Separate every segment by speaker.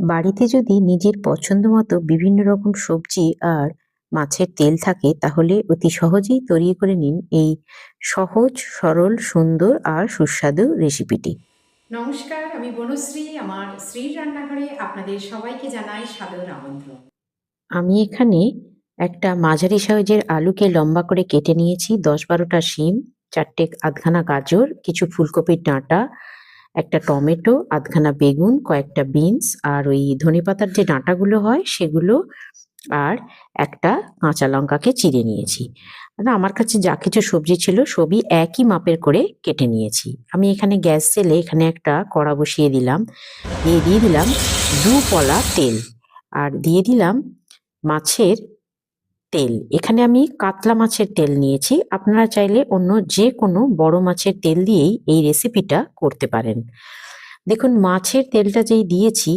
Speaker 1: বাড়িতে যদি নিজের পছন্দ মতো বিভিন্ন রকম সবজি আর মাছের তেল থাকে তাহলে অতি সহজেই তৈরি করে নিন এই সহজ সরল সুন্দর আর সুস্বাদু রেসিপিটি।
Speaker 2: নমস্কার আমি বনশ্রী আমার শ্রীর রান্নাঘরে আপনাদের সবাইকে জানাই সাদর আমন্ত্রণ।
Speaker 1: আমি এখানে একটা মাঝারি সাইজের আলুকে লম্বা করে কেটে নিয়েছি দশ বারোটা শিম চারটে আধখানা গাজর কিছু ফুলকপির ডাঁটা একটা টমেটো, আধখানা বেগুন, কয়েকটা বিনস আর ওই ধনেপাতার যে ডাঁটাগুলো হয় সেগুলো আর একটা কাঁচা লঙ্কাকে চিড়ে নিয়েছি। আমার কাছে যা কিছু সবজি ছিল সবই একই মাপের করে কেটে নিয়েছি। আমি এখানে গ্যাস জেলে এখানে একটা কড়া বসিয়ে দিলাম। দিয়ে দিয়ে দিলাম দু পলা তেল। আর দিয়ে দিলাম মাছের তেল। এখানে আমি কাতলা মাছের তেল নিয়েছি। আপনারা চাইলে অন্য যে কোনো বড় মাছের তেল দিয়েই এই রেসিপিটা করতে পারেন। দেখুন, মাছের তেলটা যেই দিয়েছি,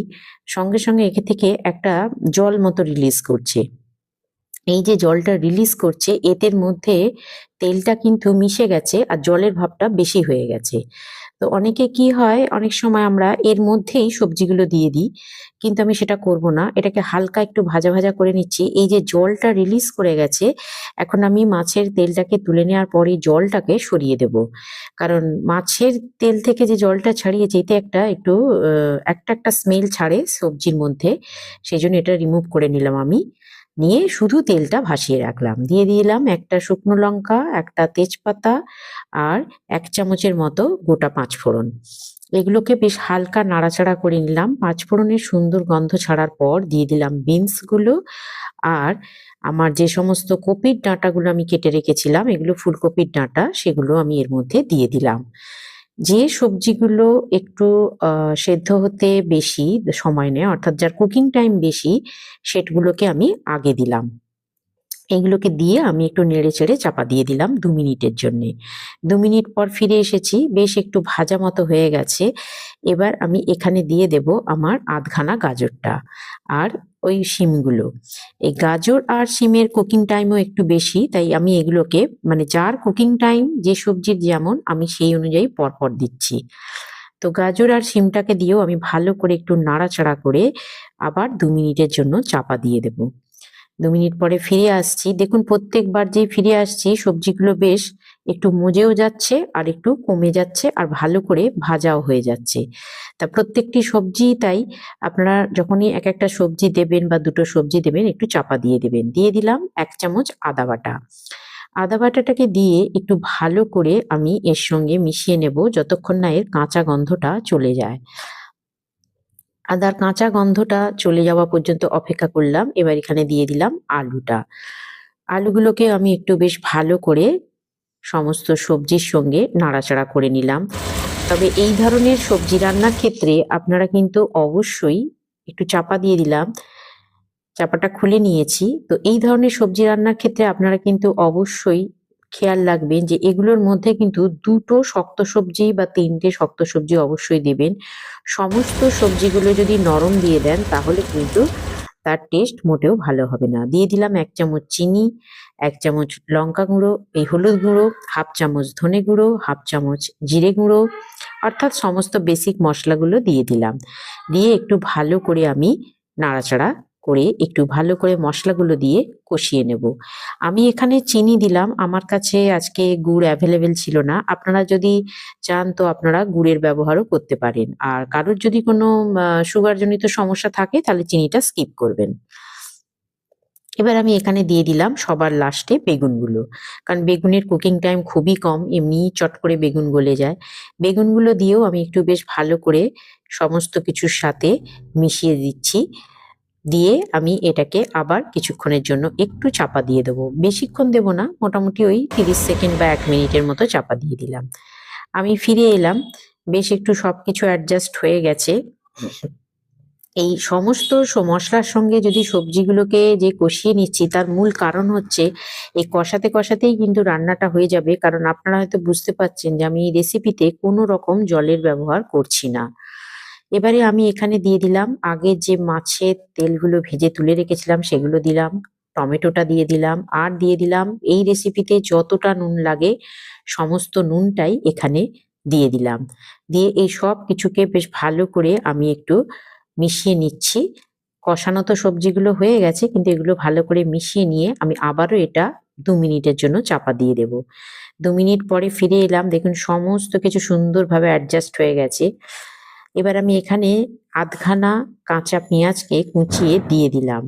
Speaker 1: সঙ্গে সঙ্গে একে থেকে একটা জল মতো রিলিজ করছে। এই যে জলটা রিলিজ করছে, এতের মধ্যে তেলটা কিন্তু মিশে গেছে আর জলের ভাবটা বেশি হয়ে গেছে। তো অনেকে কি হয়, অনেক সময় আমরা এর মধ্যেই সবজিগুলো দিয়ে দিই, কিন্তু আমি সেটা করব না। এটাকে হালকা একটু ভাজা ভাজা করে নিচ্ছি। এই যে জলটা রিলিজ করে গেছে, এখন আমি মাছের তেলটাকে তুলে নেওয়ার পরে জলটাকে সরিয়ে দেব। কারণ মাছের তেল থেকে যে জলটা ছাড়িয়েছে, এতে একটা একটু একটা একটা স্মেল ছাড়ে সবজির মধ্যে। সেই জন্য এটা রিমুভ করে নিলাম আমি। নিয়ে শুধু তেলটা ভাসিয়ে রাখলাম। দিয়ে দিলাম একটা শুকনো লঙ্কা, একটা তেজপাতা আর এক চামচের মতো গোটা পাঁচফোড়ন। এগুলোকে বেশ হালকা নাড়াচাড়া করে নিলাম। পাঁচফোড়নের সুন্দর গন্ধ ছাড়ার পর দিয়ে দিলাম বিনসগুলো আর আমার যে সমস্ত কপির ডাঁটাগুলো আমি কেটে রেখেছিলাম, এগুলো ফুলকপির ডাঁটা, সেগুলো আমি এর মধ্যে দিয়ে দিলাম। যে সবজিগুলো একটু সেদ্ধ হতে বেশি সময় নেয়, অর্থাৎ যার কুকিং টাইম বেশি, সেটগুলোকে আমি আগে দিলাম। এগুলোকে দিয়ে আমি একটু নেড়ে চেড়ে চাপা দিয়ে দিলাম দু মিনিটের জন্যে। দু মিনিট পর ফিরে এসেছি, বেশ একটু ভাজা মতো হয়ে গেছে। এবার আমি এখানে দিয়ে দেব আমার আধখানা গাজরটা আর ওই শিমগুলো। এই গাজর আর শিমের কুকিং টাইমও একটু বেশি, তাই আমি এগুলোকে মানে যার কুকিং টাইম যে সবজির যেমন, আমি সেই অনুযায়ী পরপর দিচ্ছি। তো গাজর আর শিমটাকে দিয়েও আমি ভালো করে একটু নাড়াচাড়া করে আবার দু মিনিটের জন্য চাপা দিয়ে দেব। দু মিনিট পরে ফিরে আসছি। দেখুন, প্রত্যেকবার যে ফিরে আসছি, সবজিগুলো বেশ একটু মজেও যাচ্ছে আর একটু কমে যাচ্ছে আর ভালো করে ভাজাও হয়ে যাচ্ছে। তা প্রত্যেকটি সবজি তাই আপনারা যখনই এক একটা সবজি দেবেন বা দুটো সবজি দেবেন, একটু চাপা দিয়ে দেবেন। দিয়ে দিলাম এক চামচ আদা বাটা। আদা বাটাটাকে দিয়ে একটু ভালো করে আমি এর সঙ্গে মিশিয়ে নেব যতক্ষণ না এর কাঁচা গন্ধটা চলে যায়। আদার কাঁচা গন্ধটা চলে যাওয়া পর্যন্ত অপেক্ষা করলাম। এবার এখানে দিয়ে দিলাম আলুটা। আলুগুলোকে আমি একটু বেশ ভালো করে সমস্ত সবজির সঙ্গে নাড়াচাড়া করে নিলাম। তবে এই ধরনের সবজি রান্নার ক্ষেত্রে আপনারা কিন্তু অবশ্যই একটু চাপা দিয়ে দিলাম। চাপাটা খুলে নিয়েছি। তো এই ধরনের সবজি রান্নার ক্ষেত্রে আপনারা কিন্তু অবশ্যই খেয়াল রাখবেন যে এগুলোর মধ্যে কিন্তু দুটো শক্ত সবজি বা তিনটে শক্ত সবজি অবশ্যই দেবেন। সমস্ত সবজিগুলো যদি নরম দিয়ে দেন, তাহলে কিন্তু তার টেস্ট মোটেও ভালো হবে না। দিয়ে দিলাম এক চামচ চিনি, এক চামচ লঙ্কা গুঁড়ো, এই হলুদ গুঁড়ো, হাফ চামচ ধনে গুঁড়ো, হাফ চামচ জিরে গুঁড়ো, অর্থাৎ সমস্ত বেসিক মশলাগুলো দিয়ে দিলাম। দিয়ে একটু ভালো করে আমি নাড়াচাড়া করে একটু ভালো করে মশলাগুলো দিয়ে কষিয়ে নেব। আমি এখানে চিনি দিলাম। আমার কাছে আজকে গুড় অ্যাভেলেবেল ছিল না। আপনারা যদি চান তো আপনারা গুড়ের ব্যবহারও করতে পারেন। আর কারোর যদি কোনো সুগারজনিত সমস্যা থাকে তাহলে চিনিটা স্কিপ করবেন। এবার আমি এখানে দিয়ে দিলাম সবার লাস্টে বেগুনগুলো। কারণ বেগুনের কুকিং টাইম খুবই কম, এমনি চট করে বেগুন গলে যায়। বেগুনগুলো দিয়েও আমি একটু বেশ ভালো করে সমস্ত কিছুর সাথে মিশিয়ে দিচ্ছি। দিয়ে আমি এটাকে আবার কিছুক্ষণের জন্য একটু চাপা দিয়ে দেবো। বেশিক্ষণ দেবো না, মোটামুটি ওই তিরিশ সেকেন্ড বা এক মিনিটের মতো চাপা দিয়ে দিলাম। আমি ফিরে এলাম, বেশ একটু সব কিছু অ্যাডজাস্ট হয়ে গেছে। এই সমস্ত মশলার সঙ্গে যদি সবজিগুলোকে যে কষিয়ে নিচ্ছি, তার মূল কারণ হচ্ছে এই কষাতে কষাতেই কিন্তু রান্নাটা হয়ে যাবে, কারণ আপনারা হয়তো বুঝতে পারছেন যে আমি এই রেসিপিতে কোনো রকম জলের ব্যবহার করছি না। এবারে আমি এখানে দিয়ে দিলাম। আগে যে মাছের তেলগুলো ভেজে তুলে রেখেছিলাম, সেগুলো দিলাম, টমেটোটা দিয়ে দিলাম, আর দিয়ে দিলাম। এই রেসিপিতে যতটা নুন লাগে, সমস্ত নুনটাই এখানে দিয়ে দিলাম। দিয়ে এই সব কিছুকে বেশ ভালো করে আমি একটু মিশিয়ে নিচ্ছি। কষানো তো সবজিগুলো হয়ে গেছে, কিন্তু এগুলো ভালো করে মিশিয়ে নিয়ে আমি আবারও এটা দু মিনিটের জন্য চাপা দিয়ে দেব। দু মিনিট পরে ফিরে এলাম। দেখুন, সমস্ত কিছু সুন্দরভাবে অ্যাডজাস্ট হয়ে গেছে। এবার আমি এখানে আধখানা কাঁচা পেঁয়াজকে কুচিয়ে দিয়ে দিলাম।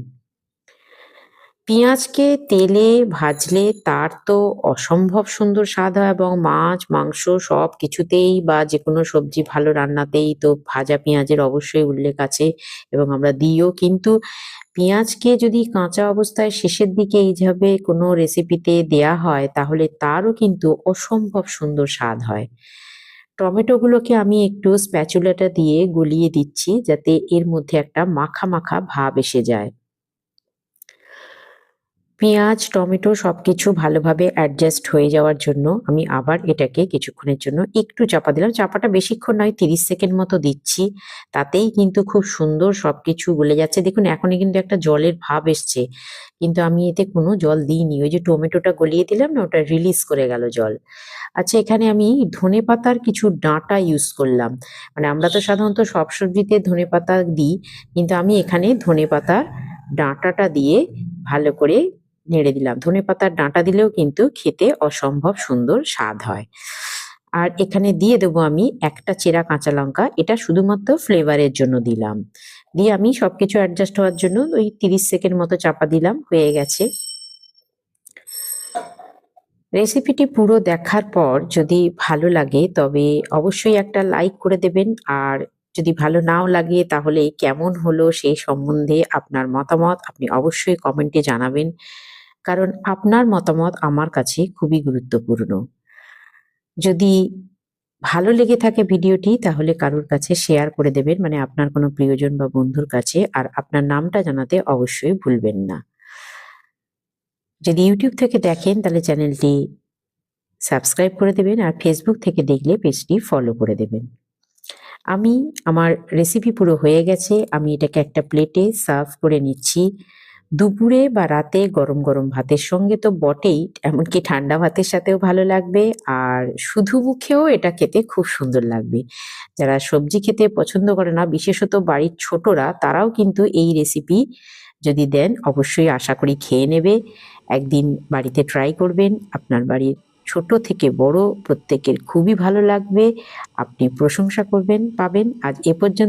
Speaker 1: পেঁয়াজকে তেলে ভাজলে তার তো অসম্ভব সুন্দর স্বাদ হয় এবং মাছ, মাংস সব কিছুতেই বা যে কোনো সবজি ভালো রান্নাতেই তো ভাজা পেঁয়াজের অবশ্যই উল্লেখ আছে এবং আমরা দিও কিন্তু পেঁয়াজকে যদি কাঁচা অবস্থায় শেষের দিকে এইভাবে কোনো রেসিপিতে দেয়া হয়, তাহলে তারও কিন্তু অসম্ভব সুন্দর স্বাদ হয়। টমেটোগুলোকে আমি একটু স্প্যাচুলাটা দিয়ে গলিয়ে দিচ্ছি যাতে এর মধ্যে একটা মাখা মাখা ভাব এসে যায়। পেঁয়াজ, টমেটো সব কিছু ভালোভাবে অ্যাডজাস্ট হয়ে যাওয়ার জন্য আমি আবার এটাকে কিছুক্ষণের জন্য একটু চাপা দিলাম। চাপাটা বেশিক্ষণ নয়, তিরিশ সেকেন্ড মতো দিচ্ছি। তাতেই কিন্তু খুব সুন্দর সব কিছু গলে যাচ্ছে। দেখুন, এখনই কিন্তু একটা জলের ভাব এসছে। কিন্তু আমি এতে কোনো জল দিইনি। ওই যে টমেটোটা গলিয়ে দিলাম না, ওটা রিলিজ করে গেল জল। আচ্ছা এখানে আমি ধনে পাতার কিছু ডাঁটা ইউজ করলাম। মানে আমরা তো সাধারণত সব সবজিতে ধনে পাতা দিই, কিন্তু আমি এখানে ধনে পাতার ডাঁটাটা দিয়ে ভালো করে নেড়ে দিলাম। ধনে পাতার ডাঁটা দিলেও কিন্তু খেতে অসম্ভব সুন্দর স্বাদ হয়। আর এখানে দিয়ে দেবো আমি একটা চেরা কাঁচা লঙ্কা। এটা শুধুমাত্র ফ্লেভারের জন্য দিলাম। দিয়ে আমি সবকিছু অ্যাডজাস্ট হওয়ার জন্য ওই তিরিশ সেকেন্ড মতো চাপা দিলাম, হয়ে গেছে। রেসিপিটি পুরো দেখার পর যদি ভালো লাগে তবে অবশ্যই একটা লাইক করে দেবেন। আর যদি ভালো নাও লাগে তাহলে কেমন হলো সেই সম্বন্ধে আপনার মতামত আপনি অবশ্যই কমেন্টে জানাবেন। কারণ আপনার মতামত আমার কাছে খুবই গুরুত্বপূর্ণ। যদি ভালো লেগে থাকে ভিডিওটি, তাহলে কারোর কাছে শেয়ার করে দেবেন মানে আপনার কোনো প্রিয়জন বা বন্ধুর কাছে, আর আপনার নামটা জানাতে অবশ্যই ভুলবেন না। যদি ইউটিউব থেকে দেখেন, তাহলে চ্যানেলটি সাবস্ক্রাইব করে দেবেন, আর ফেসবুক থেকে দেখলে পেজটি ফলো করে দেবেন। আমি, আমার রেসিপি পুরো হয়ে গেছে, আমি এটাকে একটা প্লেটে সার্ভ করে নিচ্ছি। দুপুরে বা রাতে গরম গরম ভাতের সঙ্গে তো বটেই, এমনকি ঠান্ডা ভাতের সাথেও ভালো লাগবে। আর শুধু মুখেও এটা খেতে খুব সুন্দর লাগবে। যারা সবজি খেতে পছন্দ করে না, বিশেষত বাড়ির ছোটরা, তারাও কিন্তু এই রেসিপি যদি দেন, অবশ্যই আশা করি খেয়ে নেবে। একদিন বাড়িতে ট্রাই করবেন। আপনার বাড়ির ছোট থেকে বড় প্রত্যেকের খুবই ভালো লাগবে। আপনি প্রশংসা করবেন, পাবেন। আজ এ পর্যন্ত